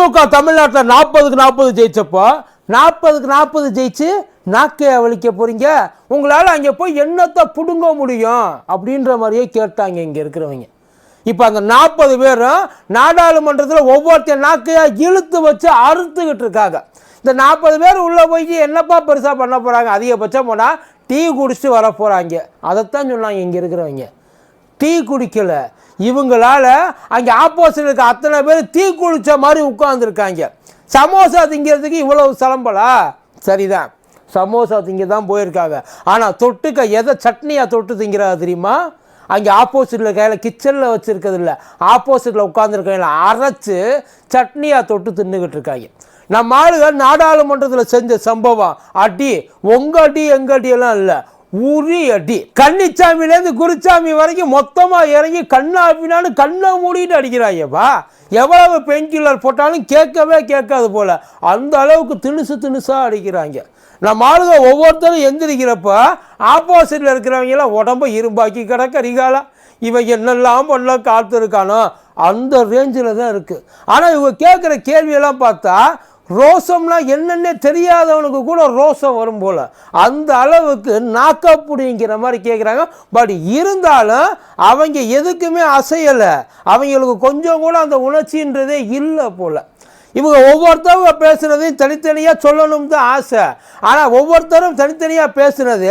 திமுக தமிழ்நாட்டில் நாற்பதுக்கு நாற்பது ஜெயிச்சப்போ நாற்பதுக்கு நாற்பது ஜெயிச்சு நாக்கை வலிக்க போகிறீங்க உங்களால் அங்கே போய் என்னத்தை பிடுங்க முடியும்? அப்படின்ற மாதிரியே கேட்டாங்க இங்கே இருக்கிறவங்க. இப்போ அந்த நாற்பது பேரும் நாடாளுமன்றத்தில் ஒவ்வொருத்தர் நாக்கையாக இழுத்து வச்சு அறுத்துக்கிட்டு இருக்காங்க. இந்த நாற்பது பேர் உள்ளே போய் என்னப்பா பெருசாக பண்ண போகிறாங்க அதிகபட்சம் போனால் டீ குடிச்சிட்டு வர போகிறாங்க அதைத்தான் சொன்னாங்க இங்கே இருக்கிறவங்க. டீ குடிக்கலை. இவங்களால அங்கே ஆப்போசிட் இருக்க அத்தனை பேர் டீ மாதிரி உட்காந்துருக்காங்க சமோசா திங்கிறதுக்கு இவ்வளவு சிலம்பலா? சரிதான். சமோசா திங்க தான் போயிருக்காங்க. ஆனால் தொட்டுக்க எதை சட்னியாக தொட்டு திங்கிறா தெரியுமா? அங்கே ஆப்போசிட்டில் கையில் கிச்சனில் வச்சுருக்கிறது இல்லை. ஆப்போசிட்டில் உட்காந்துருக்கையில் அரைச்சு சட்னியாக தொட்டு தின்னுக்கிட்டு இருக்காங்க. நம்ம ஆளுகள் நாடாளுமன்றத்தில் செஞ்ச சம்பவம். அடி உங்கள் அடி எங்கள் அடியெல்லாம் இல்லை. உரி அடி கன்னிச்சாமிலேருந்து குருச்சாமி வரைக்கும் மொத்தமாக இறங்கி கண்ணாப்பினான்னு கண்ணை மூடிட்டு அடிக்கிறாங்கப்பா எவ்வளவு பெயின் கில்லர் போட்டாலும் கேட்கவே கேட்காது போல். அந்த அளவுக்கு திணுசு திணுசாக அடிக்கிறாங்க. நம்ம ஆளுங்க ஒவ்வொருத்தரும் எந்திரிக்கிறப்ப ஆப்போசிட்டில் இருக்கிறவங்களாம் உடம்பு இரும்பாக்கி கிடக்க ரிகாலா இவன் என்னெல்லாம் பண்ண காத்திருக்கானோ அந்த ரேஞ்சில் தான் இருக்குது ஆனால் இவங்க கேட்குற கேள்வியெல்லாம் பார்த்தா ரோசம்னா என்னன்னே தெரியாதவனுக்கு கூட ரோசம் வரும் போல். அந்த அளவுக்கு நாக்கப்புடிங்கிற மாதிரி கேட்குறாங்க பட் இருந்தாலும் அவங்க எதுக்குமே அசையலை. அவங்களுக்கு கொஞ்சம் கூட அந்த உணர்ச்சின்றதே இல்லை போல். இவங்க ஒவ்வொருத்தவங்க பேசுனதையும் தனித்தனியாக சொல்லணும் தான் ஆசை. ஆனால் ஒவ்வொருத்தரும் தனித்தனியாக பேசுனது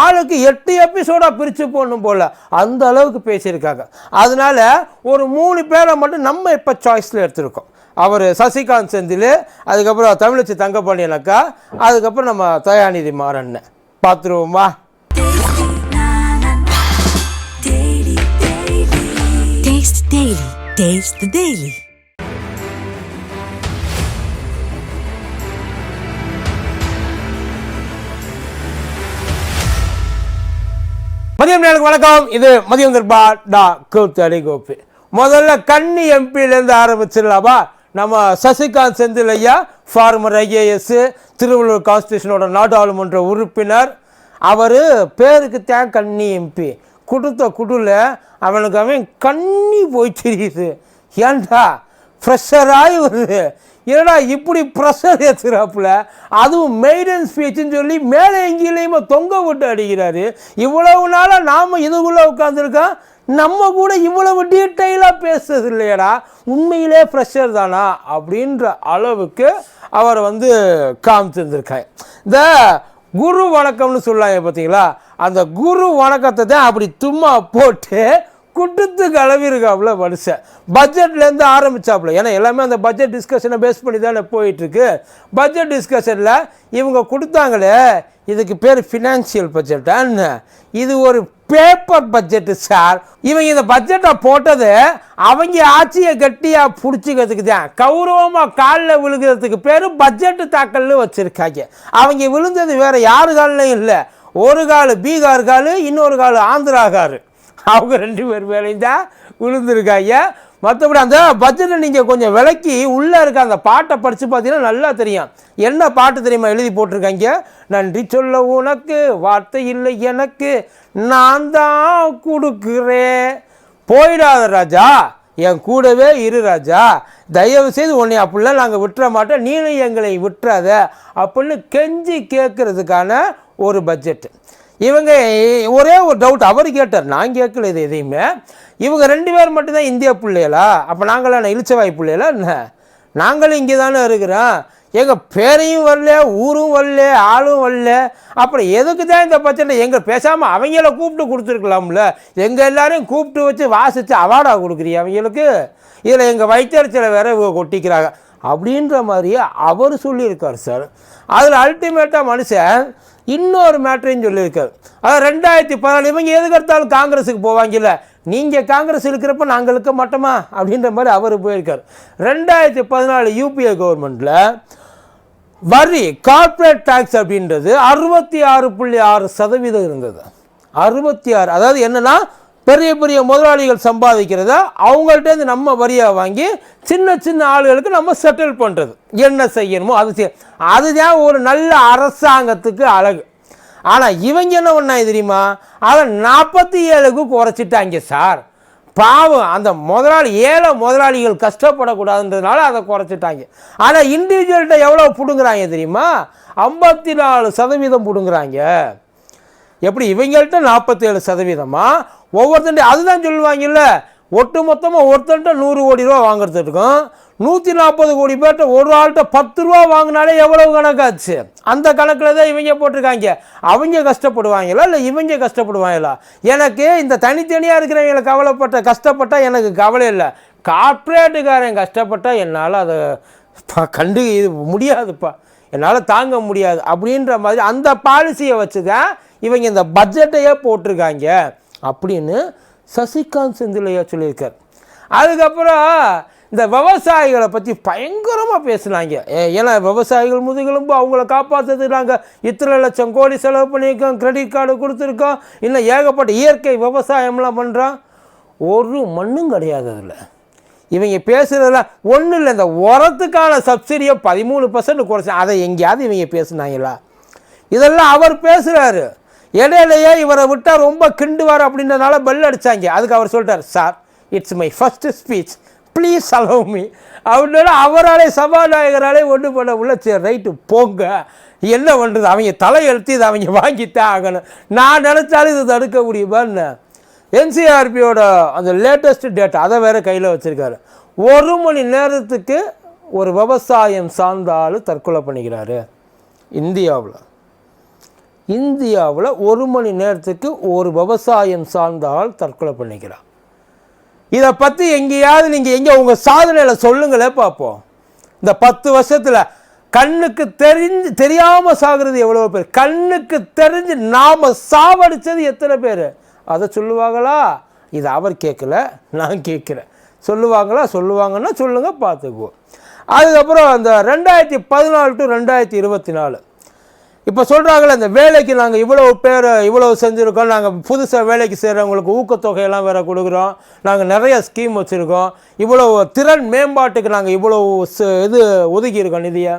ஆளுக்கு எட்டு எபிசோடாக பிரித்து போடணும் போல். அந்த அளவுக்கு பேசியிருக்காங்க. அதனால் ஒரு மூணு பேரை மட்டும் நம்ம இப்போ சாய்ஸில் எடுத்திருக்கோம். அவர் சசிகாந்த் செந்தில் அதுக்கப்புறம் தமிழச்சி தங்கப்பாண்டியன் அக்கா அதுக்கப்புறம் நம்ம தயாநிதி மாறன் பார்த்துருவோமா. மதியம் நேருக்கு வணக்கம். இது மதியம் திருப்பா டா கூத்தடி கோப்பி முதல்ல கன்னி எம்பிலேருந்து ஆரம்பிச்சிடலாமா? நம்ம சசிகாந்த் செந்தில் ஐயா ஃபார்மர் ஐஏஎஸ் திருவள்ளூர் கான்ஸ்டியூஷனோட நாடாளுமன்ற உறுப்பினர். அவர் பேருக்கு தான் கண்ணி எம்பி. கொடுத்த குடுல அவனுக்கு அவன் கண்ணி போய் தெரியுது ஏன்டா ப்ரெஷராகி வருது. ஏன்னா இப்படி ப்ரெஷர் ஏற்றுறாப்புல அதுவும் மெய்டன் ஸ்பீச்சுன்னு சொல்லி மேலே எங்கேயுமே தொங்க விட்டு அடிக்கிறாரு. இவ்வளவு நாளாக நாம் இதுக்குள்ளே உட்காந்துருக்கோம் நம்ம கூட இவ்வளவு டீட்டெயிலாக பேசுறது இல்லையடா உண்மையிலே ஃப்ரெஷர் தானா? அப்படின்ற அளவுக்கு அவர் வந்து காமிச்சிருந்திருக்காங்க இந்த குரு வணக்கம்னு சொல்லாங்க பார்த்தீங்களா அந்த குரு வணக்கத்தை தான் அப்படி தும்மா போட்டு குட்டத்து கலவிருக்காப்புல மனுஷன். பட்ஜெட்லேருந்து ஆரம்பிச்சாப்புல. ஏன்னா எல்லாமே அந்த பட்ஜெட் டிஸ்கஷனை பேஸ் பண்ணி தானே போயிட்டுருக்கு. பட்ஜெட் டிஸ்கஷனில் இவங்க கொடுத்தாங்களே இதுக்கு பேர் ஃபினான்ஷியல் பட்ஜெட்டான்னு இது ஒரு பேப்பர் பட்ஜெட்டு சார் இவங்க இந்த பட்ஜெட்டை போட்டது அவங்க ஆட்சியை கட்டியாக பிடிச்சிக்கிறதுக்கு தான். கௌரவமாக காலில் விழுகிறதுக்கு பேர் பட்ஜெட்டு தாக்கல்னு வச்சுருக்காங்க. அவங்க விழுந்தது வேறு யாரு காலிலையும் இல்லை. ஒரு கால் பீகார் கால் இன்னொரு கால் ஆந்திரா கால். அவங்க ரெண்டு பேர் மேலேயும் தான் விழுந்திருக்காங்க. மற்றபடி அந்த பட்ஜெட்டை நீங்கள் கொஞ்சம் விளக்கி உள்ளே இருக்க அந்த பாட்டை படித்து பார்த்தீங்கன்னா நல்லா தெரியும். என்ன பாட்டு தெரியுமா எழுதி போட்டிருக்காங்க? நன்றி சொல்ல உனக்கு வார்த்தை இல்லை எனக்கு நான் தான் கொடுக்குறேன். போயிடாத ராஜா என் கூடவே இரு ராஜா. தயவு செய்து உன்னை அப்படிலாம் நாங்கள் விட்டுற மாட்டோம். நீனும் எங்களை விட்டுறாத அப்படின்னு கெஞ்சி கேட்குறதுக்கான ஒரு பட்ஜெட்டு இவங்க ஒரே ஒரு டவுட் அவர் கேட்டார் நான் கேட்கல இது எதையுமே. இவங்க ரெண்டு பேர் மட்டும்தான் இந்தியா பிள்ளைகளா? அப்போ நாங்களாம் என்ன இளிச்சவாய் பிள்ளைகளா என்ன? நாங்களும் இங்கே தானே இருக்கிறோம். எங்கள் பேரையும் வரல ஊரும் வரல ஆளும் வரல. அப்புறம் எதுக்கு தான் இந்த பிரச்சனை? எங்கள் பேசாமல் அவங்கள கூப்பிட்டு கொடுத்துருக்கலாம்ல. எங்கள் எல்லாரையும் கூப்பிட்டு வச்சு வாசித்து அவார்டாக கொடுக்குறீங்க அவங்களுக்கு? இதில் எங்கள் வைத்தறிச்சலை வேற இவங்க கொட்டிக்கிறாங்க. அப்படின்ற மாதிரியே அவர் சொல்லியிருக்கார் சார். அதில் அல்டிமேட்டாக மனுஷன் இன்னொரு மேட்டரையும் சொல்லியிருக்காரு. அதாவது ரெண்டாயிரத்தி பதினாலு இவங்க எதுக்கு எடுத்தாலும் காங்கிரஸுக்கு போவாங்கல்ல? நீங்கள் காங்கிரஸ் இருக்கிறப்ப நாங்கள் இருக்க மாட்டோமா? அப்படின்ற மாதிரி அவர் போயிருக்கார். ரெண்டாயிரத்தி பதினாலு யூபிஏ கவர்மெண்ட்டில் வரி கார்ப்பரேட் டேக்ஸ் அப்படின்றது அறுபத்தி ஆறு புள்ளி ஆறு சதவீதம் இருந்தது. அறுபத்தி ஆறு அதாவது என்னன்னா பெரிய பெரிய முதலாளிகள் சம்பாதிக்கிறத? அவங்கள்ட்டேருந்து நம்ம வரியாக வாங்கி சின்ன சின்ன ஆளுகளுக்கு நம்ம செட்டில் பண்ணுறது என்ன செய்யணுமோ அது செய்ய அதுதான் ஒரு நல்ல அரசாங்கத்துக்கு அழகு. ஆனால் இவங்க என்ன பண்ணாங்க தெரியுமா? அதை நாற்பத்தி ஏழுக்கு குறைச்சிட்டாங்க சார். பாவம் அந்த முதலாளி ஏழை முதலாளிகள் கஷ்டப்படக்கூடாதுன்றதுனால அதை குறைச்சிட்டாங்க. ஆனால் இண்டிவிஜுவல்கிட்ட எவ்வளோ பிடுங்குறாங்க தெரியுமா? ஐம்பத்தி நாலு சதவீதம் பிடுங்குறாங்க. எப்படி? இவங்கள்ட்ட நாற்பத்தேழு சதவீதமாக ஒவ்வொருத்தண்ட அதுதான் சொல்லுவாங்கல்ல ஒட்டு மொத்தமாக ஒருத்தன்ட்ட நூறு கோடி ரூபா வாங்குறதுக்கும் நூற்றி நாற்பது கோடி பேர்ட்ட ஒரு ஆள்கிட்ட பத்து ரூபா வாங்கினாலே எவ்வளவு கணக்காச்சு அந்த கணக்கில் தான் இவங்க போட்டிருக்காங்க. அவங்க கஷ்டப்படுவாங்களா இல்லை இவங்க கஷ்டப்படுவாங்களா? எனக்கு இந்த தனித்தனியாக இருக்கிறவங்களை கவலைப்பட்ட கஷ்டப்பட்டால் எனக்கு கவலை இல்லை. கார்ப்பரேட்டுக்காரன் கஷ்டப்பட்டால் என்னால் அதை கண்டு இது முடியாதுப்பா. என்னால் தாங்க முடியாது. அப்படின்ற மாதிரி அந்த பாலிசியை வச்சு தான் இவங்க இந்த பட்ஜெட்டையே போட்டிருக்காங்க. அப்படின்னு சசிகாந்த் செந்திலையா சொல்லியிருக்கார். அதுக்கப்புறம் இந்த விவசாயிகளை பற்றி பயங்கரமாக பேசுனாங்க. ஏ- ஏன்னா விவசாயிகள் முதுகெலும்பு அவங்கள காப்பாற்றுறதுக்கு நாங்கள் இத்தனை லட்சம் கோடி செலவு பண்ணியிருக்கோம் கிரெடிட் கார்டு கொடுத்துருக்கோம் இன்னும் ஏகப்பட்ட இயற்கை விவசாயம்லாம் பண்ணுறோம் ஒரு மண்ணும் கிடையாது அதில். இவங்க பேசுகிறதுல ஒன்றும் இல்லை இந்த உரத்துக்கான சப்சிடியை பதிமூணு பர்சன்ட் குறைச்சி அதை எங்கேயாவது இவங்க பேசுனாங்களா? இதெல்லாம் அவர் பேசுகிறாரு இடையிலையே இவரை விட்டால் ரொம்ப கிண்டுவார் அப்படின்றதுனால பெல் அடிச்சாங்க. அதுக்கு அவர் சொல்லிட்டார் sir it's my first speech please allow me அப்படின்னா அவராலே சபாநாயகராலே ஒன்று பண்ண உள்ள சரி ரைட்டு போங்க. என்ன பண்ணுறது அவங்க தலையெழுத்து இதை அவங்க வாங்கித்தான் ஆகணும். நான் நினச்சாலும் இது தடுக்க முடியுமான்னு. என்சிஆர்பியோட அந்த லேட்டஸ்ட் டேட்டா அதை வேறு கையில் வச்சுருக்காரு. ஒரு மணி நேரத்துக்கு ஒரு விவசாயம் சார்ந்த ஆள் தற்கொலை பண்ணிக்கிறாரு. இந்தியாவில். இந்தியாவில் ஒரு மணி நேரத்துக்கு ஒரு விவசாயம் சார்ந்த ஆள் தற்கொலை பண்ணிக்கிறான். இதை பற்றி எங்கேயாவது நீங்கள் எங்கே உங்கள் சாதனையில் சொல்லுங்களே பார்ப்போம். இந்த பத்து வருஷத்தில் கண்ணுக்கு தெரிஞ்சு தெரியாமல் சாகிறது எவ்வளோ பேர்? கண்ணுக்கு தெரிஞ்சு நாம் சாவடித்தது எத்தனை பேர்? அதை சொல்லுவாங்களா? இது அவர் கேட்கல நான் கேட்குறேன் சொல்லுவாங்களா? சொல்லுவாங்கன்னா சொல்லுங்கள் பார்த்துக்குவோம். அதுக்கப்புறம் அந்த ரெண்டாயிரத்தி பதினாலு டு ரெண்டாயிரத்தி இருபத்தி நாலு. இப்போ சொல்கிறாங்களே இந்த வேலைக்கு நாங்கள் இவ்வளோ பேர் இவ்வளோ செஞ்சுருக்கோம் நாங்கள் புதுசாக வேலைக்கு செய்கிறவங்களுக்கு ஊக்கத்தொகையெல்லாம் வேறு கொடுக்குறோம் நாங்கள் நிறைய ஸ்கீம் வச்சுருக்கோம் இவ்வளோ திறன் மேம்பாட்டுக்கு நாங்கள் இவ்வளோ இது ஒதுக்கியிருக்கோம் நிதியை.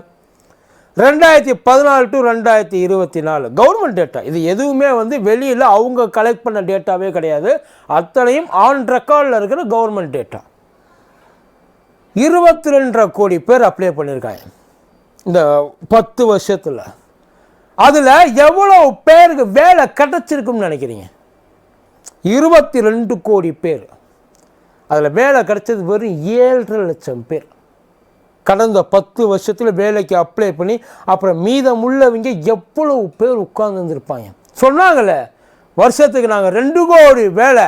ரெண்டாயிரத்தி பதினாலு டு ரெண்டாயிரத்தி இருபத்தி நாலு கவர்மெண்ட் டேட்டா இது எதுவுமே வந்து வெளியில் அவங்க கலெக்ட் பண்ண டேட்டாவே கிடையாது. அத்தனையும் ஆன் ரெக்கார்டில் இருக்கிற கவர்மெண்ட் டேட்டா இருபத்தி ரெண்டரை கோடி பேர் அப்ளை பண்ணியிருக்காங்க. இந்த பத்து வருஷத்தில். அதில் எவ்வளோ பேருக்கு வேலை கிடச்சிருக்குன்னு நினைக்கிறீங்க? இருபத்தி ரெண்டு கோடி பேர். அதில் வேலை கிடச்சது வெறும் ஏழரை லட்சம் பேர். கடந்த பத்து வருஷத்தில் வேலைக்கு அப்ளை பண்ணி அப்புறம் மீதமுள்ளவங்க எவ்வளவு பேர் உட்கார்ந்துருப்பாங்க சொன்னாங்களே வருஷத்துக்கு நாங்கள் ரெண்டு கோடி வேலை.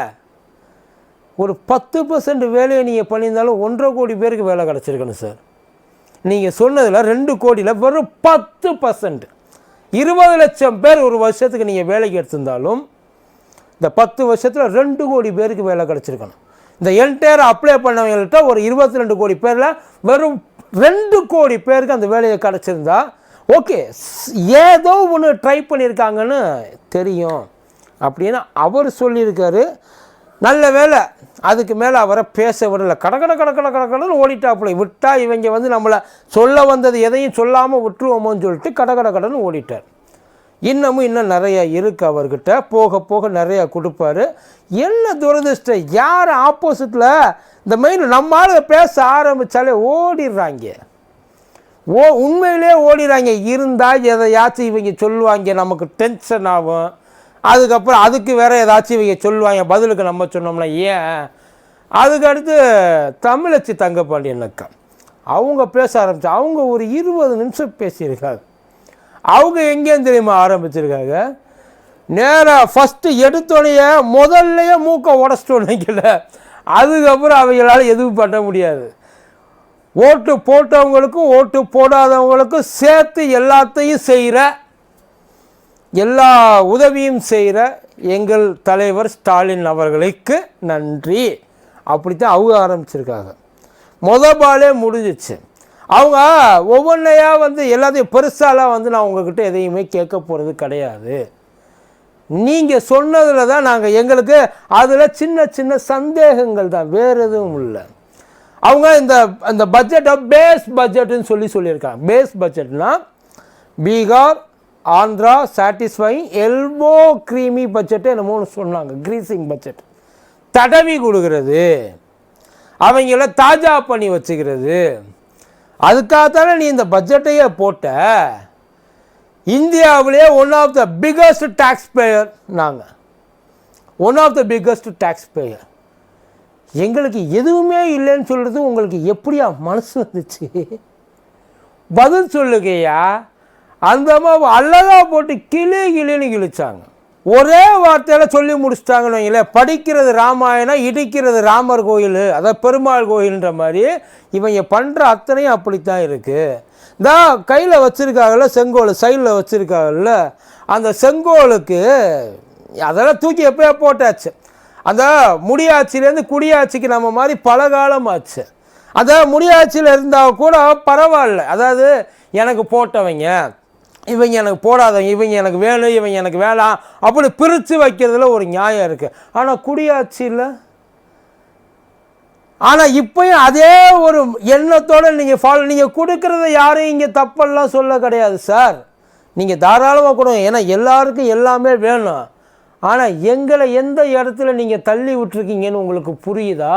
ஒரு பத்து பர்சன்ட் வேலையை நீங்கள் பண்ணியிருந்தாலும் ஒன்றரை கோடி பேருக்கு வேலை கிடச்சிருக்கணும் சார் நீங்கள் சொன்னதில் ரெண்டு கோடியில் வெறும் பத்து பர்சன்ட் இருபது லட்சம் பேர் ஒரு வருஷத்துக்கு நீங்கள் வேலைக்கு எடுத்திருந்தாலும் இந்த பத்து வருஷத்தில் ரெண்டு கோடி பேருக்கு வேலை கிடச்சிருக்கணும். இந்த என்டையர் அப்ளை பண்ணவங்கள்ட்ட ஒரு இருபத்தி ரெண்டு கோடி பேரில் வெறும் ரெண்டு கோடி பேருக்கு அந்த வேலையை கிடச்சிருந்தா ஓகே ஏதோ ஒன்று ட்ரை பண்ணியிருக்காங்கன்னு தெரியும். அப்படின்னு அவர் சொல்லியிருக்காரு. நல்ல வேலை. அதுக்கு மேலே அவரை பேச விடல. கடக்கட கடக்கட கடக்கடன்னு ஓடிட்டாப்புல. விட்டா இவங்க வந்து நம்மளை சொல்ல வந்தது எதையும் சொல்லாமல் விட்டுருவோமோன்னு சொல்லிட்டு கட கட கடன்னு ஓடிட்டார். இன்னமும் இன்னும் நிறையா இருக்கு அவர்கிட்ட. போக போக நிறைய கொடுப்பாரு. என்ன துரதிர்ஷ்டம்? யார் ஆப்போசிட்டில் இந்த மெயின் நம்ம பேச ஆரம்பித்தாலே ஓடிடுறாங்க. ஓ உண்மையிலே ஓடிடுறாங்க. இருந்தால் எதையாச்சும் இவங்க சொல்லுவாங்க. நமக்கு டென்ஷன் ஆகும். அதுக்கப்புறம் அதுக்கு வேற ஏதாச்சும் இவங்க சொல்லுவாங்க பதிலுக்கு நம்ம சொன்னோம்னா ஏன்? அதுக்கடுத்து தமிழச்சி தங்கப்பாண்டியன் அக்கா அவங்க பேச ஆரம்பிச்சு அவங்க ஒரு இருபது நிமிஷம் பேசியிருக்காங்க. அவங்க எங்கேயும் தெரியுமா ஆரம்பிச்சிருக்காங்க? நேராக ஃபஸ்ட்டு எடுத்தோடனே முதல்லையே மூக்கை உடச்சிட்டோன்னீங்கள அதுக்கப்புறம் அவங்களால எதுவும் பண்ண முடியாது. ஓட்டு போட்டவங்களுக்கும் ஓட்டு போடாதவங்களுக்கும் சேர்த்து எல்லாத்தையும் செய்கிற எல்லா உதவியும் செய்கிற எங்கள் தலைவர் ஸ்டாலின் அவர்களுக்கு நன்றி. அப்படித்தான் அவங்க ஆரம்பிச்சிருக்காங்க. மொத பாலே முடிஞ்சிச்சு. அவங்க ஒவ்வொன்றையாக வந்து எல்லாத்தையும் பெருசாலாம் வந்து நான் உங்ககிட்ட எதையுமே கேட்க போகிறது கிடையாது. நீங்கள் சொன்னதில் தான் நாங்கள் எங்களுக்கு அதில் சின்ன சின்ன சந்தேகங்கள் தான். வேறு எதுவும் இல்லை. அவங்க இந்த இந்த பட்ஜெட்டை பேஸ் பட்ஜெட்டுன்னு சொல்லி சொல்லியிருக்காங்க. பேஸ் பட்ஜெட்னா Bihar Andhra satisfying elbow creamy budget என்னமோ சொன்னாங்க க்ரீசிங் பட்ஜெட் தடவி கொடுக்கறது. அவங்கள தாஜா பண்ணி வச்சுக்கிறது. அதுக்காகத்தானே நீ இந்த பட்ஜெட்டையே போட்ட. இந்தியாவிலே one of the biggest tax payer நாங்கள் one of the biggest tax payer எங்களுக்கு எதுவுமே இல்லைன்னு சொல்கிறது உங்களுக்கு எப்படியா மனசு வந்துச்சு? பதில் சொல்லுங்கய்யா. அந்த அம்மாவை அழகாக போட்டு கிளி கிளின்னு கிழிச்சாங்க. ஒரே வார்த்தையில் சொல்லி முடிச்சிட்டாங்கன்னு வைங்களேன். படிக்கிறது ராமாயணம் இடிக்கிறது ராமர் கோயில் அதாவது பெருமாள் கோயில்ன்ற மாதிரி இவங்க பண்ணுற அத்தனையும் அப்படித்தான் இருக்குது தான் கையில் வச்சுருக்காங்கல்ல செங்கோல் சைடில் வச்சுருக்காங்கல்ல அந்த செங்கோலுக்கு அதெல்லாம் தூக்கி எப்பயோ போட்டாச்சு. அந்த முடியாட்சியிலேருந்து குடியாட்சிக்கு நம்ம மாதிரி பல காலம் ஆச்சு அந்த முடியாட்சியில் இருந்தால் கூட பரவாயில்ல. அதாவது எனக்கு போட்டவங்க இவங்க எனக்கு போடாதவங்க இவங்க எனக்கு வேணும் இவங்க எனக்கு வேணாம் அப்படி பிரித்து வைக்கிறதுல ஒரு நியாயம் இருக்குது ஆனால் குடியாட்சியில் ஆனால் இப்போயும் அதே ஒரு எண்ணத்தோடு நீங்கள் ஃபாலோ நீங்கள் கொடுக்குறத யாரும் இங்கே தப்பெல்லாம் சொல்ல கிடையாது சார் நீங்கள் தாராளமாக கொடுங்க. ஏன்னா எல்லாருக்கும் எல்லாமே வேணும். ஆனால் எங்களை எந்த இடத்துல நீங்கள் தள்ளி விட்டுருக்கீங்கன்னு உங்களுக்கு புரியுதா?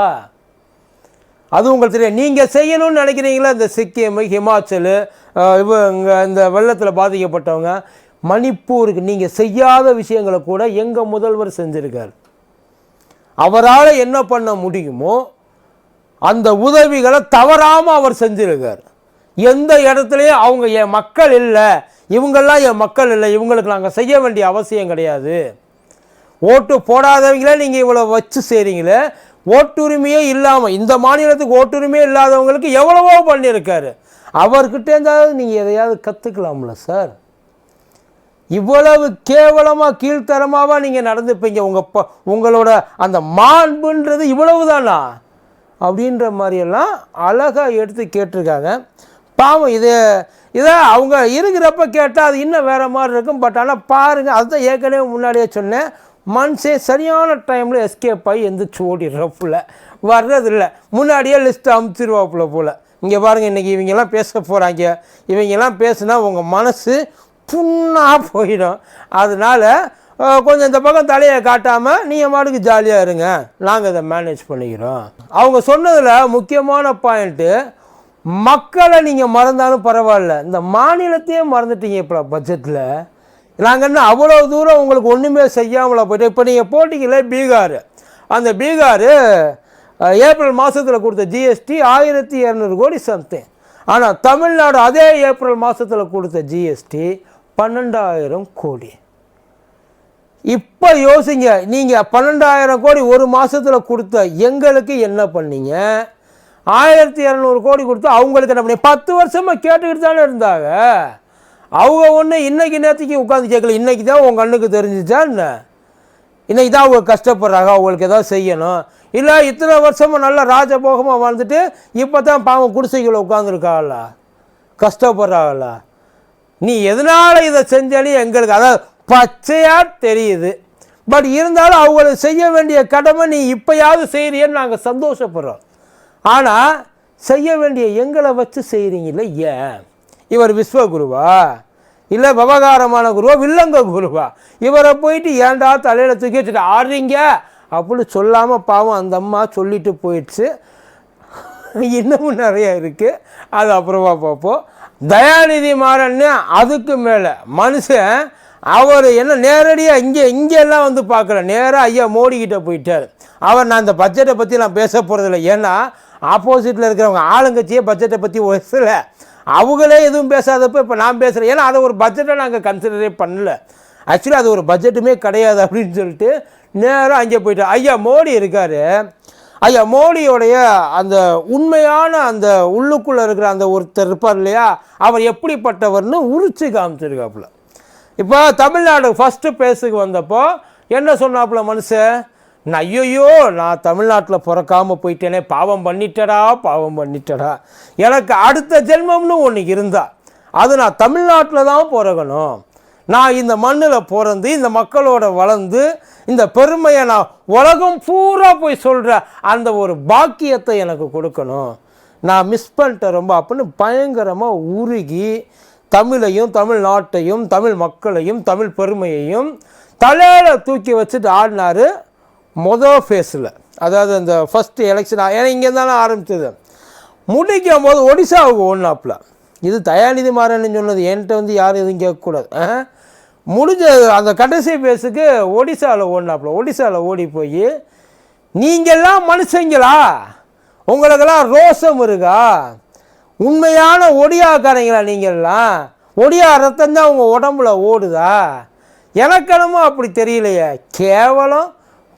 அது உங்களுக்கு தெரியும். நீங்கள் செய்யணும்னு நினைக்கிறீங்களா? இந்த சிக்கிம் ஹிமாச்சல் இவங்க இந்த வெள்ளத்தில் பாதிக்கப்பட்டவங்க மணிப்பூருக்கு நீங்கள் செய்யாத விஷயங்களை கூட எங்கள் முதல்வர் செஞ்சுருக்கார். அவரால் என்ன பண்ண முடியுமோ அந்த உதவிகளை தவறாமல் அவர் செஞ்சுருக்கார். எந்த இடத்துலையும் அவங்க என் மக்கள் இல்லை இவங்கெல்லாம் என் மக்கள் இல்லை இவங்களுக்கு நாங்கள் செய்ய வேண்டிய அவசியம் கிடையாது. ஓட்டு போடாதவங்களே நீங்கள் இவ்வளோ வச்சு செய்கிறீங்களே ஓட்டுரிமையே இல்லாமல் இந்த மாநிலத்துக்கு ஓட்டுரிமையே இல்லாதவங்களுக்கு எவ்வளவோ பண்ணியிருக்காரு. அவர்கிட்ட இருந்தாவது நீங்கள் எதையாவது கற்றுக்கலாம்ல சார்? இவ்வளவு கேவலமாக கீழ்த்தரமாவா நீங்கள் நடந்துப்பீங்க. உங்கள் ப உங்களோட அந்த மாண்புன்றது இவ்வளவு தானா அப்படின்ற மாதிரியெல்லாம் அழகாக எடுத்து கேட்டிருக்காங்க. பாவம் இது இதை அவங்க இருக்கிறப்ப கேட்டால் அது இன்னும் வேறு மாதிரி இருக்கும். பட் ஆனால் பாருங்கள் அதுதான் ஏற்கனவே முன்னாடியே சொன்னேன். மனுஷே சரியான டைமில் எஸ்கேப் ஆகி எந்திரிச்சு ஓடிடுறப்புல. வர்றதில்ல. முன்னாடியே லிஸ்ட்டு அமுச்சிருவாப்புல போல். இங்கே பாருங்கள் இன்றைக்கி இவங்கெல்லாம் பேச போகிறாங்க இவங்கெல்லாம் பேசுனா உங்கள் மனசு புண்ணாக போயிடும். அதனால் கொஞ்சம் இந்த பக்கம் தலையை காட்டாமல் நீங்கள் மாட்டுக்கு ஜாலியாக இருங்க. நாங்கள் இதை மேனேஜ் பண்ணிக்கிறோம். அவங்க சொன்னதில் முக்கியமான பாயிண்ட்டு மக்களை நீங்கள் மறந்தாலும் பரவாயில்ல. இந்த மாநிலத்தையே மறந்துட்டீங்க இப்போ பட்ஜெட்டில் நாங்கள் என்ன அவ்வளோ தூரம் உங்களுக்கு ஒன்றுமே செய்யாமல போயிட்டு இப்போ நீங்கள் போட்டிங்களே பீகார். அந்த பீகார் ஏப்ரல் மாதத்தில் கொடுத்த ஜிஎஸ்டி ஆயிரத்தி இரநூறு கோடி சம்திங் ஆனால் தமிழ்நாடு அதே ஏப்ரல் மாதத்தில் கொடுத்த ஜிஎஸ்டி பன்னெண்டாயிரம் கோடி. இப்போ யோசிங்க நீங்கள் பன்னெண்டாயிரம் கோடி ஒரு மாதத்தில் கொடுத்த எங்களுக்கு என்ன பண்ணீங்க? ஆயிரத்தி இரநூறு கோடி கொடுத்து அவங்களுக்கு என்ன பண்ணி பத்து வருஷமாக கேட்டுக்கிட்டு தானே இருந்தாங்க. அவங்க ஒன்று இன்னைக்கு நேரத்துக்கு உட்காந்து கேட்கல. இன்றைக்கி தான் உங்கள் கண்ணுக்கு தெரிஞ்சிச்சா என்ன? இன்றைக்கி தான் அவங்க கஷ்டப்படுறாங்க. அவங்களுக்கு ஏதாவது செய்யணும். இல்லை இத்தனை வருஷமாக நல்ல ராஜபோகமாக வாழ்ந்துட்டு இப்போ தான் பாவம் குடிசைகளை உட்காந்துருக்காங்கள கஷ்டப்படுறாங்கள நீ எதனால இதை செஞ்சாலும் எங்களுக்கு அதாவது பச்சையாக தெரியுது. பட் இருந்தாலும் அவங்களுக்கு செய்ய வேண்டிய கடமை நீ இப்போயாவது செய்கிறியன்னு நாங்கள் சந்தோஷப்படுறோம். ஆனால் செய்ய வேண்டிய எங்களை வச்சு செய்கிறீங்களே ஏன்? இவர் விஸ்வகுருவா? இல்லை விவகாரமான குருவா? வில்லங்க குருவா? இவரை போயிட்டு ஏன்டா தலையில் தூக்கி வச்சுட்டு ஆடுறீங்க? அப்படின்னு சொல்லாமல் பாவம் அந்த அம்மா சொல்லிட்டு போயிடுச்சு. இன்னமும் நிறைய இருக்குது அது அப்புறமா பார்ப்போம். தயாநிதி மாறன்னு அதுக்கு மேலே மனுஷன் அவர் என்ன நேரடியாக இங்கே இங்கெல்லாம் வந்து பார்க்கல. நேராக ஐயா மோடிக்கிட்ட போயிட்டார். அவர் நான் இந்த பட்ஜெட்டை பற்றி நான் பேச போகிறதில்ல ஏன்னா ஆப்போசிட்டில் இருக்கிறவங்க ஆளுங்கட்சியே பட்ஜெட்டை பற்றி பேசல அவங்களே எதுவும் பேசாதப்போ இப்போ நான் பேசுகிறேன் ஏன்னா அதை ஒரு பட்ஜெட்டை நாங்கள் கன்சிடரே பண்ணல. ஆக்சுவலி அது ஒரு பட்ஜெட்டுமே கிடையாது அப்படின்னு சொல்லிட்டு நேராக அங்கே போயிட்டோம் ஐயா மோடி இருக்கார். ஐயா மோடியோடைய அந்த உண்மையான அந்த உள்ளுக்குள்ளே இருக்கிற அந்த ஒருத்தர் இருப்பார் இல்லையா? அவர் எப்படிப்பட்டவர்னு உரிச்சு காமிச்சிருக்காப்புல. இப்போ தமிழ்நாடு ஃபஸ்ட்டு பேசுக்கு வந்தப்போ என்ன சொன்னாப்புல மனுஷன்? நான் ஐயோ நான் தமிழ்நாட்டில் பிறக்காமல் போயிட்டேனே பாவம் பண்ணிட்டடா பாவம் பண்ணிட்டடா. எனக்கு அடுத்த ஜென்மம்னு ஒன்று இருந்தா அது நான் தமிழ்நாட்டில் தான் பிறகணும் நான் இந்த மண்ணில் பிறந்து இந்த மக்களோட வளர்ந்து இந்த பெருமையை நான் உலகம் பூரா போய் சொல்கிற அந்த ஒரு பாக்கியத்தை எனக்கு கொடுக்கணும். நான் மிஸ் பண்ணிட்டேன் ரொம்ப அப்படின்னு பயங்கரமாக உருகி தமிழையும் தமிழ்நாட்டையும் தமிழ் மக்களையும் தமிழ் பெருமையையும் தலையில் தூக்கி வச்சுட்டு ஆடினார் மொதல் ஃபேஸில் அதாவது அந்த ஃபஸ்ட்டு எலெக்ஷன் ஏன்னா இங்கே தானே ஆரம்பித்தது முடிக்கும் போது ஒடிசாவுக்கு ஓடினாப்புல. இது தயாநிதி மாறன் சொன்னது என்கிட்ட வந்து யாரும் எதுவும் கேட்கக்கூடாது. ஆ? முடிஞ்ச அந்த கடைசி பேஸுக்கு ஒடிசாவில் ஓடினாப்புல. ஒடிசாவில் ஓடி போய் நீங்கள்லாம் மனுஷங்களா? உங்களுக்கெல்லாம் ரோசம் இருக்கா? உண்மையான ஒடியாக்காரங்களா நீங்கள்லாம் ஒடியா ரத்தம் தான் உங்கள் உடம்புல ஓடுதா? எனக்கெனமோ அப்படி தெரியலையே. கேவலம்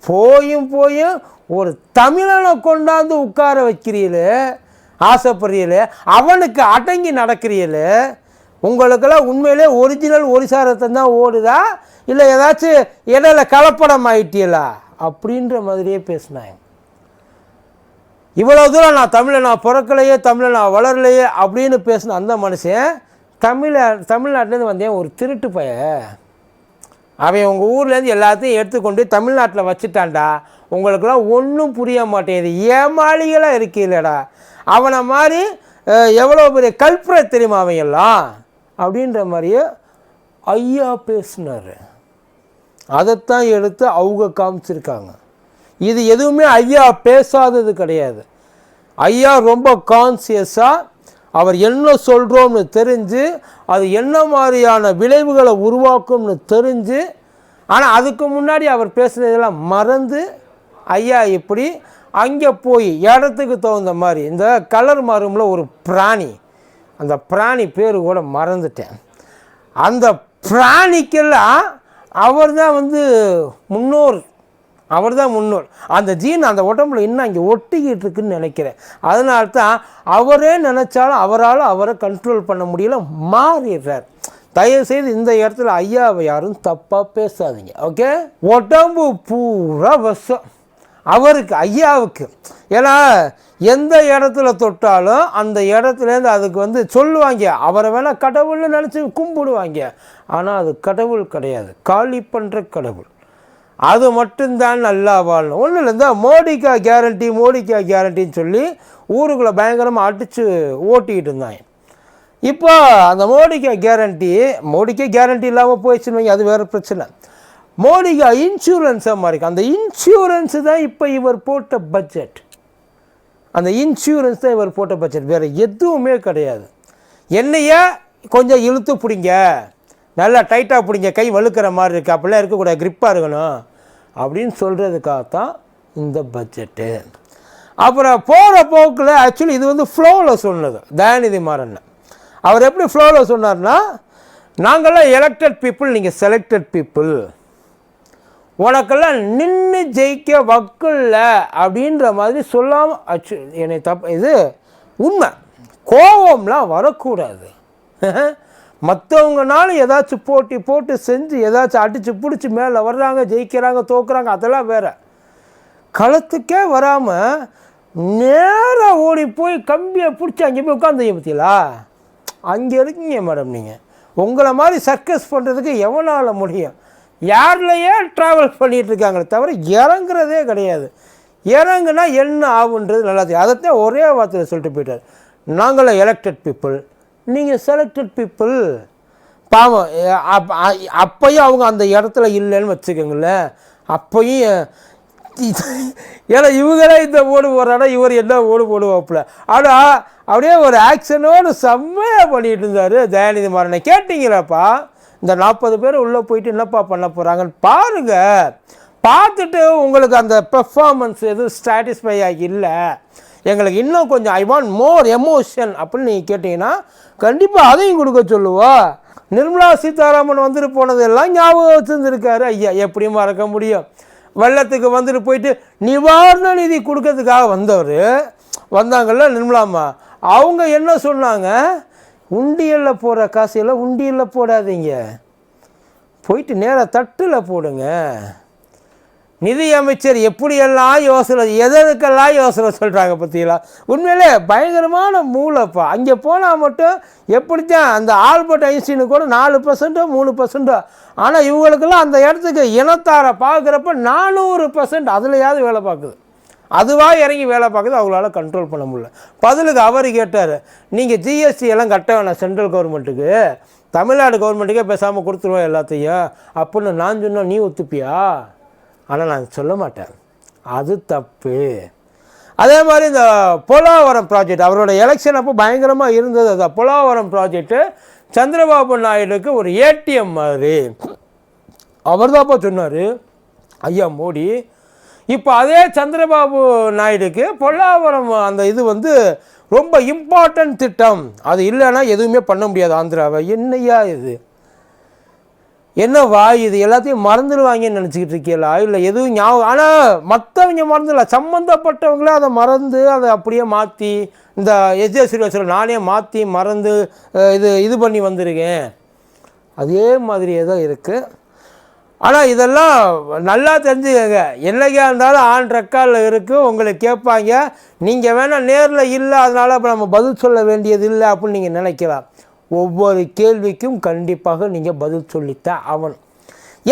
போயும் போயும் ஒரு தமிழனை கொண்டாந்து உட்கார வைக்கிறீங்களே ஆசைப்படுறீங்களே அவனுக்கு அடங்கி நடக்கிறீங்களே உங்களுக்கெல்லாம் உண்மையிலே ஒரிஜினல் ஒரிசாரத்தை தான் ஓடுதா? இல்லை ஏதாச்சும் இடையில கலப்படம் ஆயிட்டீங்களா அப்படின்ற மாதிரியே பேசினாங்க. இவ்வளோ தூரம் நான் தமிழை நான் பிறக்கலையே தமிழை நான் வளரலையே அப்படின்னு பேசின அந்த மனுஷன் தமிழ தமிழ்நாட்டிலேருந்து வந்தேன் ஒரு திருட்டு பையன். அவன் உங்கள் ஊர்லேருந்து எல்லாத்தையும் எடுத்துக்கொண்டு தமிழ்நாட்டில் வச்சுட்டான்டா. உங்களுக்கெல்லாம் ஒன்றும் புரிய மாட்டேங்குது. ஏமாளிகளாக இருக்கீங்களடா அவனை மாதிரி எவ்வளோ பெரிய கல்புரை தெரியுமா அவன் எல்லாம்? அப்படின்ற மாதிரியே ஐயா பேசினார். அதைத்தான் எடுத்து அவங்க காமிச்சிருக்காங்க. இது எதுவுமே ஐயா பேசாதது கிடையாது. ஐயா ரொம்ப கான்சியஸாக அவர் என்ன சொல்கிறோம்னு தெரிஞ்சு அது என்ன மாதிரியான விளைவுகளை உருவாக்கும்னு தெரிஞ்சு ஆனால் அதுக்கு முன்னாடி அவர் பேசுனதெல்லாம் மறந்து ஐயா இப்படி அங்கே போய் இடத்துக்கு தகுந்த மாதிரி இந்த கலர் மாறும்ல ஒரு பிராணி அந்த பிராணி பேர் கூட மறந்துட்டேன். அந்த பிராணிக்கெல்லாம் அவர் தான் வந்து முன்னோர் அவர் தான் முன்னோர். அந்த ஜீன் அந்த உடம்புல இன்னும் அங்கே ஒட்டிக்கிட்டு இருக்குன்னு நினைக்கிறேன். அதனால தான் அவரே நினச்சாலும் அவரால் அவரை கண்ட்ரோல் பண்ண முடியல மாறிடுறார். தயவுசெய்து இந்த இடத்துல ஐயாவை யாரும் தப்பாக பேசாதீங்க ஓகே உடம்பு பூரா விஷம் அவருக்கு ஐயாவுக்கு. ஏன்னா எந்த இடத்துல தொட்டாலும் அந்த இடத்துலேருந்து அதுக்கு வந்து சொல்லுவாங்க அவரை வேணால் கடவுள்னு நினச்சி கும்பிடுவாங்க. ஆனால் அது கடவுள் கிடையாது. காலி பண்ணுற கடவுள். அது மட்டும்தான் நல்லா வாழணும். ஒன்றும் இல்லை இந்த மோடிக்கா கேரண்டி மோடிக்கா கேரண்டின்னு சொல்லி ஊருக்குள்ளே பயங்கரமாக அடித்து ஓட்டிக்கிட்டு இருந்தாங்க. இப்போ அந்த மோடிக்கா கேரண்டி மோடிக்கே கேரண்டி இல்லாமல் போயிடுச்சுன்னு வைங்க, அது வேறு பிரச்சனை. மோடிக்கா இன்சூரன்ஸாக மாறிக்கும் அந்த இன்சூரன்ஸு தான் இப்போ இவர் போட்ட பட்ஜெட் அந்த இன்சூரன்ஸ் தான் இவர் போட்ட பட்ஜெட் வேறு எதுவுமே கிடையாது. என்னையே கொஞ்சம் இழுத்து பிடிங்க. நல்லா டைட்டாக பிடிங்க கை வலுக்கிற மாதிரி இருக்குது அப்படிலாம் இருக்கக்கூடாது க்ரிப்பாக இருக்கணும். அப்படின்னு சொல்கிறதுக்காகத்தான் இந்த பட்ஜெட்டு அப்புறம் போகிற போக்கில் ஆக்சுவலி இது வந்து ஃப்ளோவில் சொன்னது தயாநிதி மாறன். அவர் எப்படி ஃப்ளோவில் சொன்னார்னா நாங்கள்லாம் எலெக்டட் பீப்புள் நீங்கள் செலக்டட் பீப்புள் உனக்கெல்லாம் நின்று ஜெயிக்க வக்கில்ல அப்படின்ற மாதிரி சொல்லாமல் அச்சு என்னை தப்பு இது உண்மை. கோபம்லாம் வரக்கூடாது. மற்றவங்கனால ஏதாச்சும் போட்டி போட்டு செஞ்சு ஏதாச்சும் அடித்து பிடிச்சி மேலே வர்றாங்க ஜெயிக்கிறாங்க தோக்குறாங்க அதெல்லாம் வேறு. களத்துக்கே வராமல் நேராக ஓடி போய் கம்பியை பிடிச்சி அங்கே போய் உட்காந்துங்க பார்த்தீங்களா அங்கே இருக்கீங்க மேடம் நீங்கள் உங்களை மாதிரி சர்க்கஸ் பண்ணுறதுக்கு எவனால் முடியும்? யார்லையே ட்ராவல் பண்ணிகிட்டு இருக்காங்களே தவிர இறங்குறதே கிடையாது. இறங்குனா என்ன ஆகுன்றது நல்லா தெரியும். அதைத்தான் ஒரே வார்த்தையில் சொல்லிட்டு போயிட்டார். நாங்களாம் எலெக்டட் பீப்புள் நீங்கள் செலக்டட் பீப்புள் பாவம் எ- அப்- அவங்க அந்த இடத்துல இல்லைன்னு வச்சுக்கோங்களேன். அப்பையும் ஏன்னா இவங்களே இந்த ஓடு போடுறானா இவர் என்ன ஓடு போடுவாப்புல. ஆனால் அப்படியே ஒரு ஆக்ஷனோடு செம்மையாக பண்ணிகிட்டு இருந்தார் தயாநிதி மாறனை. கேட்டிங்களாப்பா? இந்த நாற்பது பேர் உள்ளே போயிட்டு என்னப்பா பண்ண போகிறாங்கன்னு பாருங்கள் பார்த்துட்டு உங்களுக்கு அந்த பெர்ஃபார்மன்ஸ் எதுவும் சாட்டிஸ்ஃபை ஆகி இல்லை. எங்களுக்கு இன்னும் கொஞ்சம் ஐ வாண்ட் மோர் எமோஷன் அப்படின்னு நீங்கள் கேட்டிங்கன்னா கண்டிப்பாக அதையும் கொடுக்க சொல்லுவோம் நிர்மலா சீதாராமன் வந்துட்டு போனதெல்லாம் ஞாபகம் வச்சுருந்துருக்காரு. ஐயா எப்படியும் மறக்க முடியும். வெள்ளத்துக்கு வந்துட்டு போயிட்டு நிவாரண நிதி கொடுக்கறதுக்காக வந்தவர் வந்தாங்கல்ல நிர்மலாம்மா அவங்க என்ன சொன்னாங்க? உண்டியலில் போடுற காசையெல்லாம் உண்டியலில் போடாதீங்க. போயிட்டு நேராக தட்டில் போடுங்க. நிதி அமைச்சர் எப்படியெல்லாம் யோசனை எதற்கெல்லாம் யோசனை சொல்கிறாங்க பற்றியெல்லாம் உண்மையிலே பயங்கரமான மூளைப்பா. அங்கே போனால் மட்டும் எப்படித்தான் அந்த ஆல்பர்ட் ஐன்ஸ்டீனு கூட நாலு பர்சன்ட்டோ மூணு பர்சன்ட்டோ ஆனால் இவங்களுக்கெல்லாம் அந்த இடத்துக்கு இனத்தாரை பார்க்குறப்ப நானூறு பர்சன்ட் அதுலையாவது வேலை பார்க்குது. அதுவாக இறங்கி வேலை பார்க்குது அவங்களால கண்ட்ரோல் பண்ண முடியல. பதிலுக்கு அவர் கேட்டார் நீங்கள் ஜிஎஸ்டி எல்லாம் கட்ட வேணாம் சென்ட்ரல் கவர்மெண்ட்டுக்கு தமிழ்நாடு கவர்மெண்ட்டுக்கே பேசாமல் கொடுத்துருவோம் எல்லாத்தையும். அப்படின்னு நான் சொன்னால் நீ ஒத்துப்பியா? ஆனால் நான் சொல்ல மாட்டேன். அது தப்பு. அதே மாதிரி இந்த போலாவரம் ப்ராஜெக்ட் அவரோட எலெக்ஷன் அப்போ பயங்கரமாக இருந்தது. அந்த போலாவரம் ப்ராஜெக்ட்டு சந்திரபாபு நாயுடுக்கு ஒரு ஏடிஎம் மாதிரி. அவர் தான்ப்பா சொன்னார் ஐயா மோடி இப்போ அதே சந்திரபாபு நாயுடுக்கு பொல்லாவரம் அந்த இது வந்து ரொம்ப இம்பார்ட்டன்ட் திட்டம். அது இல்லைன்னா எதுவுமே பண்ண முடியாது ஆந்திராவை. என்னையா இது? என்ன வா இது? எல்லாத்தையும் மறந்துடுவாங்கன்னு நினச்சிக்கிட்டு இருக்கீங்களா இல்லை எதுவும் ஞாபகம் ஆனால் மற்றவங்க மறந்துடல. சம்மந்தப்பட்டவங்களே அதை மறந்து அதை அப்படியே மாற்றி இந்த எஸ்ஜே சீனிவாசன் நானே மாற்றி மறந்து இது இது பண்ணி வந்திருக்கேன். அதே மாதிரியே தான் இருக்குது ஆனால் இதெல்லாம் நல்லா தெரிஞ்சுக்கங்க. என்னைக்கா இருந்தாலும் ஆன் ரெக்கார்டில் இருக்குது உங்களை கேட்பாங்க. நீங்கள் வேணால் நேரில் இல்லை அதனால் இப்போ நம்ம பதில் சொல்ல வேண்டியது இல்லை அப்படின்னு நீங்கள் நினைக்கலாம். ஒவ்வொரு கேள்விக்கும் கண்டிப்பாக நீங்கள் பதில் சொல்லித்தான் ஆகணும்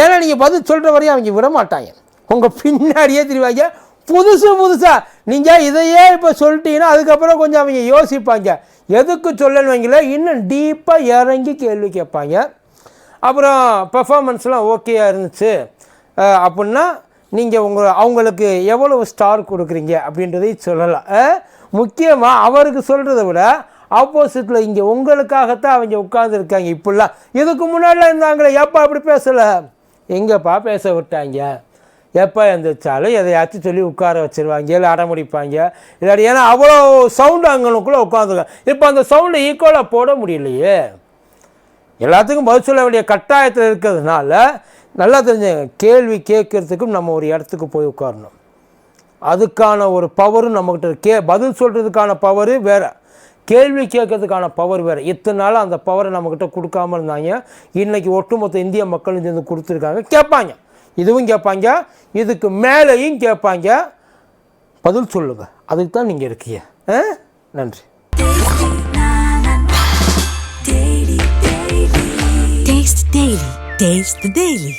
ஏன்னா நீங்கள் பதில் சொல்கிற வரையும் அவங்க விட மாட்டாங்க உங்கள் பின்னாடியே தெரிவாங்க. புதுசு புதுசாக நீங்கள் இதையே இப்போ சொல்லிட்டீங்கன்னா அதுக்கப்புறம் கொஞ்சம் அவங்க யோசிப்பாங்க. எதுக்கு சொல்லணும் இன்னும் டீப்பாக இறங்கி கேள்வி கேட்பாங்க. அப்புறம் பெர்ஃபார்மன்ஸ்லாம் ஓகேயாக இருந்துச்சு. அப்படின்னா நீங்கள் உங்கள் அவங்களுக்கு எவ்வளவு ஸ்டார் கொடுக்குறீங்க அப்படின்றதையும் சொல்லலாம். முக்கியமாக அவருக்கு சொல்கிறத விட ஆப்போசிட்டில் இங்கே உங்களுக்காகத்தான் அவங்க உட்காந்துருக்காங்க இப்படிலாம். இதுக்கு முன்னாடிலாம் இருந்தாங்களே எப்போ அப்படி பேசலை? எங்கேப்பா பேச விட்டாங்க? எப்போ எழுந்திரிச்சாலும் எதையாச்சும் சொல்லி உட்கார வச்சிருவாங்க இல்லை அடமுடிப்பாங்க. இல்லாட்டி ஏன்னா அவ்வளோ சவுண்டு அங்கனுக்குள்ளே உட்காந்துருக்காங்க இப்போ அந்த சவுண்டை ஈக்குவலாக போட முடியலையே. எல்லாத்துக்கும் பதில் சொல்ல வேண்டிய கட்டாயத்தில் இருக்கிறதுனால நல்லா தெரிஞ்சுங்க கேள்வி கேட்கறதுக்கும் நம்ம ஒரு இடத்துக்கு போய் உட்காரணும். அதுக்கான ஒரு பவரும் நம்மக்கிட்ட கே பதில் சொல்கிறதுக்கான பவரு வேறு. கேள்வி கேட்கறதுக்கான பவர் வேறு. இத்தனை நாள் அந்த பவரை நம்மக்கிட்ட கொடுக்காம இருந்தாங்க. இன்றைக்கி ஒட்டுமொத்த இந்திய மக்களும் சேர்ந்து கொடுத்துருக்காங்க. கேட்பாங்க. இதுவும் கேட்பாங்க. இதுக்கு மேலேயும் கேட்பாங்க. பதில் சொல்லுங்க. அதுக்கு தான் நீங்கள் இருக்கீங்க. ஆ? நன்றி. Taste the Daily. Taste the Daily.